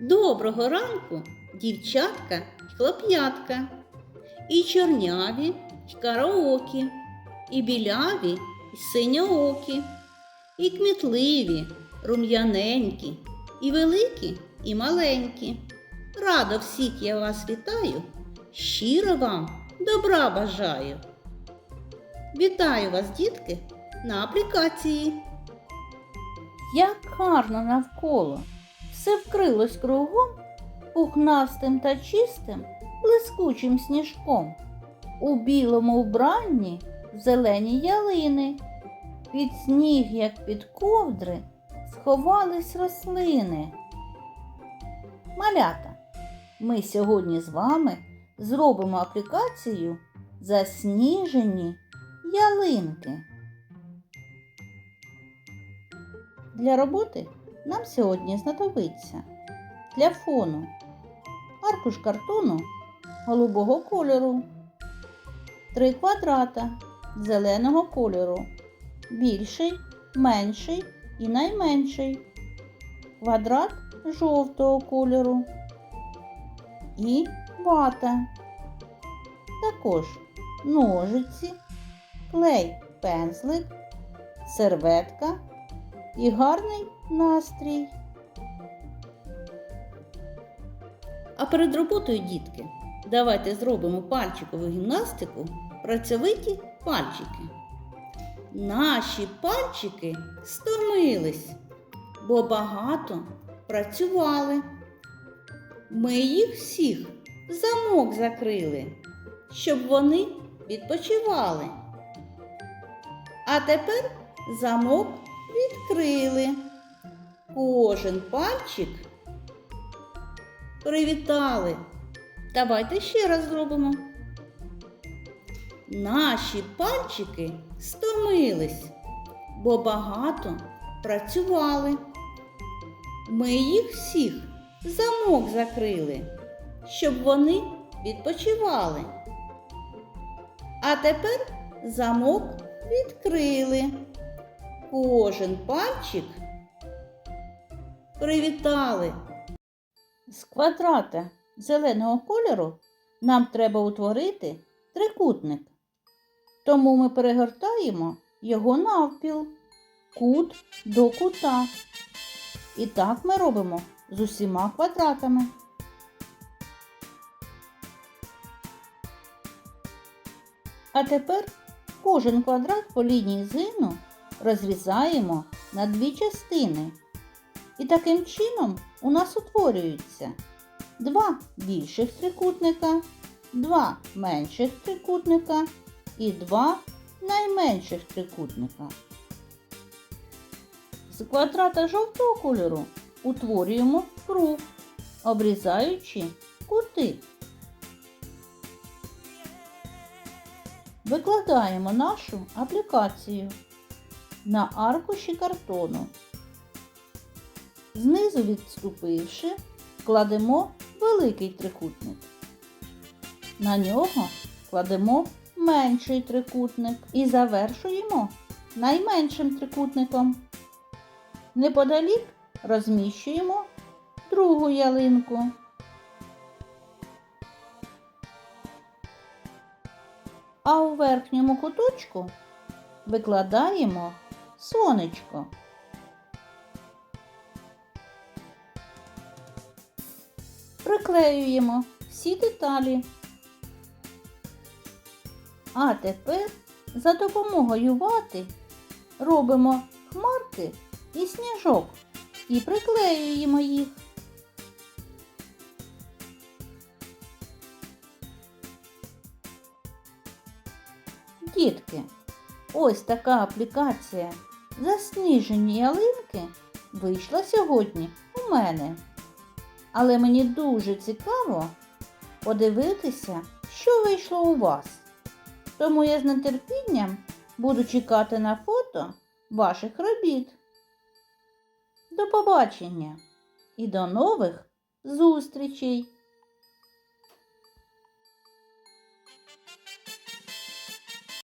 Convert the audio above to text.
Доброго ранку, дівчатка й хлоп'ятка, і чорняві, й караокі, і біляві, й синьоокі, і кмітливі, рум'яненькі, і великі, і маленькі. Радо всіх я вас вітаю, щиро вам добра бажаю. Вітаю вас, дітки, на аплікації. Як гарно навколо, все вкрилось кругом пухнастим та чистим, блискучим сніжком. У білому вбранні зелені ялини, під сніг, як під ковдри, сховались рослини. Малята, ми сьогодні з вами зробимо аплікацію Засніжені ялинки. Для роботи нам сьогодні знадобиться для фону аркуш картону голубого кольору, три квадрата зеленого кольору, більший, менший і найменший, квадрат жовтого кольору і вата. Також ножиці, клей, пензлик, серветка і гарний настрій. А перед роботою, дітки, давайте зробимо пальчикову гімнастику працьовиті пальчики. Наші пальчики стомились, бо багато працювали. Ми їх всіх в замок закрили, щоб вони відпочивали. А тепер замок відкрили. Кожен пальчик привітали. Давайте ще раз зробимо. Наші пальчики стомились, бо багато працювали. Ми їх всіх замок закрили, щоб вони відпочивали. А тепер замок відкрили. Кожен пальчик привітали. З квадрата зеленого кольору нам треба утворити трикутник. Тому ми перегортаємо його навпіл, кут до кута. І так ми робимо з усіма квадратами. А тепер кожен квадрат по лінії згину розрізаємо на дві частини. І таким чином у нас утворюються два більших трикутника, два менших трикутника і два найменших трикутника. З квадрата жовтого кольору утворюємо круг, обрізаючи кути. Викладаємо нашу аплікацію на аркуші картону. Знизу відступивши, кладемо великий трикутник. На нього кладемо менший трикутник і завершуємо найменшим трикутником. Неподалік розміщуємо другу ялинку. А у верхньому куточку викладаємо сонечко. Приклеюємо всі деталі. А тепер за допомогою вати робимо хмарки і сніжок і приклеюємо їх. Дітки, ось така аплікація засніжені ялинки вийшла сьогодні у мене. Але мені дуже цікаво подивитися, що вийшло у вас. Тому я з нетерпінням буду чекати на фото ваших робіт. До побачення і до нових зустрічей!